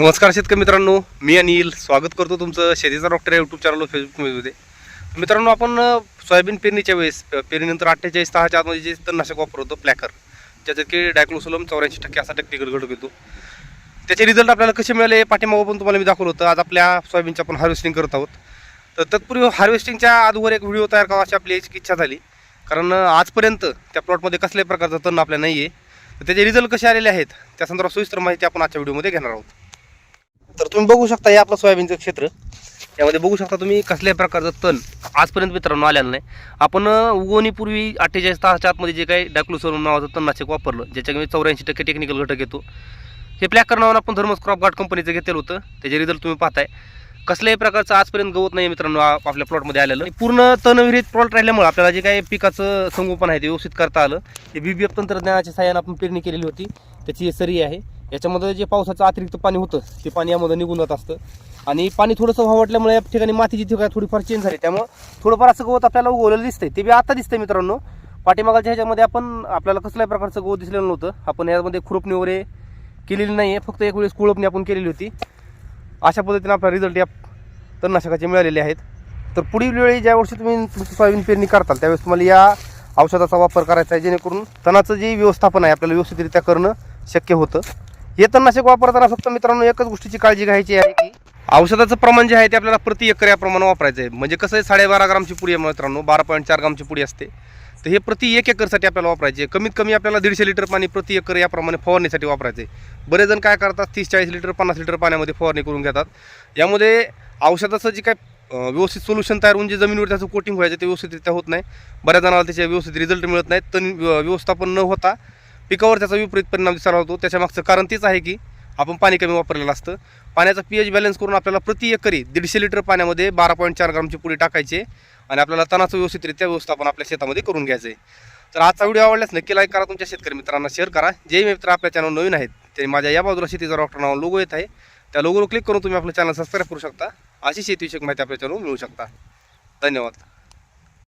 नमस्कार शेतकरी मित्रांनो मी अनिल. स्वागत करतो तुमचं शेतीचा डॉक्टर या यूट्यूब चॅनल फेसबुकमध्ये मित्रांनो आपण सोयाबीन पेरणीच्या वेळेस पेरणीनंतर अठ्ठेचाळीस सहाच्या आतमध्ये जे तणनाशक वापरतो प्लॅकर ज्याच्यात की डायक्लोसोलम चौऱ्याऐंशी टक्के असा टक्के घटक येतो त्याचे रिझल्ट आपल्याला कसे मिळाले पाठीमागं पण तुम्हाला मी दाखवलं होतं. आज आपल्या सोयाबीनच्या आपण हार्वेस्टिंग करत आहोत. तर तत्पूर्वी हार्वेस्टिंगच्या आजवर एक व्हिडिओ तयार करावा अशी आपली इच्छा झाली. कारण आजपर्यंत त्या प्लॉटमध्ये कसल्याही प्रकारचं तण आपल्या नाही आहे तर त्याचे रिझल्ट कसे आलेले आहेत त्या संदर्भात सविस्तर माहिती आपण आजच्या व्हिडिओमध्ये घेणार आहोत. तर तुम्ही बघू शकता हे आपलं सोयाबीनचं क्षेत्र. यामध्ये बघू शकता तुम्ही कसल्याही प्रकारचं तण आजपर्यंत मित्रांनो आलेलं नाही. आपण उगवणीपूर्वी अठ्ठेचाळीस तासाच्या आतमध्ये जे काही डायक्लोसोलम नावाचं तणनाशक वापरलं ज्याच्यामध्ये चौऱ्याऐंशी टक्के टेक्निकल घटक येतो. हे प्लॅकर नावानं आपण धर्मस क्रॉप गार्ड कंपनीचं घेतलेलं होतं. त्याचे रिझल्ट तुम्ही पाहताय. कसल्याही प्रकारचं आजपर्यंत गवत नाही मित्रांनो आपल्या प्लॉटमध्ये आलेलं. पूर्ण तणविरहित प्लॉट राहिल्यामुळे आपल्याला जे काही पिकाचं संगोपन आहे ते व्यवस्थित करता आलं. हे बी बी एफ तंत्रज्ञानाच्या सहाय्यानं आपण पेरणी केलेली होती. त्याची सरी आहे. याच्यामध्ये जे पावसाचं अतिरिक्त पाणी होतं ते पाणी यामध्ये निघून जात असतं. आणि पाणी थोडंसं वाटल्यामुळे या ठिकाणी मातीची ठिकाण थोडीफार चेंज झाली त्यामुळे थोडंफार असं गवत आपल्याला उगवलेलं दिसतंय. ते बी आता दिसतंय मित्रांनो. पाठीमागाच्या ह्याच्यामध्ये आपण आपल्याला कसल्याही प्रकारचं गवत दिसलेलं नव्हतं. आपण यामध्ये खुरपणी वगैरे केलेली नाही आहे फक्त एक वेळेस कुळपणी आपण केलेली होती. अशा पद्धतीने आपला रिझल्ट या तणनाशकाचे मिळालेले आहेत. तर पुढील वेळी ज्या वर्षी तुम्ही तुमची सोयाबीन पेरणी करताल त्यावेळेस तुम्हाला या औषधाचा वापर करायचा आहे जेणेकरून तणाचं जे व्यवस्थापन आहे आपल्याला व्यवस्थितरित्या करणं शक्य होतं. हे तणनाशक वापरताना फक्त मित्रांनो एकच गोष्टीची काळजी घ्यायची आहे की औषधाचं प्रमाण जे आहे ते आपल्याला प्रति एकर या प्रमाणे वापरायचं आहे म्हणजे कसं आहे साडेबारा ग्रामची पुडी आहे मित्रांनो बारा पॉईंट चार ग्रामची पुडी असते. तर हे प्रति एक एकरसाठी आपल्याला वापरायचे आहे. कमीत कमी आपल्याला दीडशे लिटर पाणी प्रति एकर याप्रमाणे फवारणीसाठी वापरायचे बरेच जण काय करतात तीस चाळीस लिटर पन्नास लिटर पाण्यामध्ये फवारणी करून घेतात. यामध्ये औषधाचं जे काय व्यवस्थित सोल्युशन तयार होऊन जे जमिनीवर त्याचं कोटिंग व्हायचं ते व्यवस्थितरित्या होत नाही. बऱ्याच जणांना त्याचे व्यवस्थित रिझल्ट मिळत नाहीत. तण व्यवस्थापन न होता पिकावर त्याचा विपरीत परिणाम दिसायला होतो. त्याच्यामागचं कारण तेच आहे की आपण पाणी कमी वापरलेलं असतं. पाण्याचा पी एच बॅलन्स करून आपल्याला प्रति एकरी दीडशे लिटर पाण्यामध्ये बारा पॉईंट चार ग्रामची पुडी टाकायची आणि आपल्याला तणाचं व्यवस्थितरित्या व्यवस्थापन आपल्या शेतामध्ये करून घ्यायचं आहे तर आजचा व्हिडिओ आवडल्यास नक्की लाईक करा तुमच्या शेतकरी मित्रांना शेअर करा. जे मित्र आपल्या चॅनल नवीन आहेत ते माझ्या या बाजूला शेतीचा डॉक्टर नाव लोगो येत आहे. त्या लोगोवर क्लिक करून तुम्ही आपलं चॅनल सबस्क्राईब करू शकता. अशी शेतीविषयक माहिती आपल्या चॅनल मिळू शकता. धन्यवाद.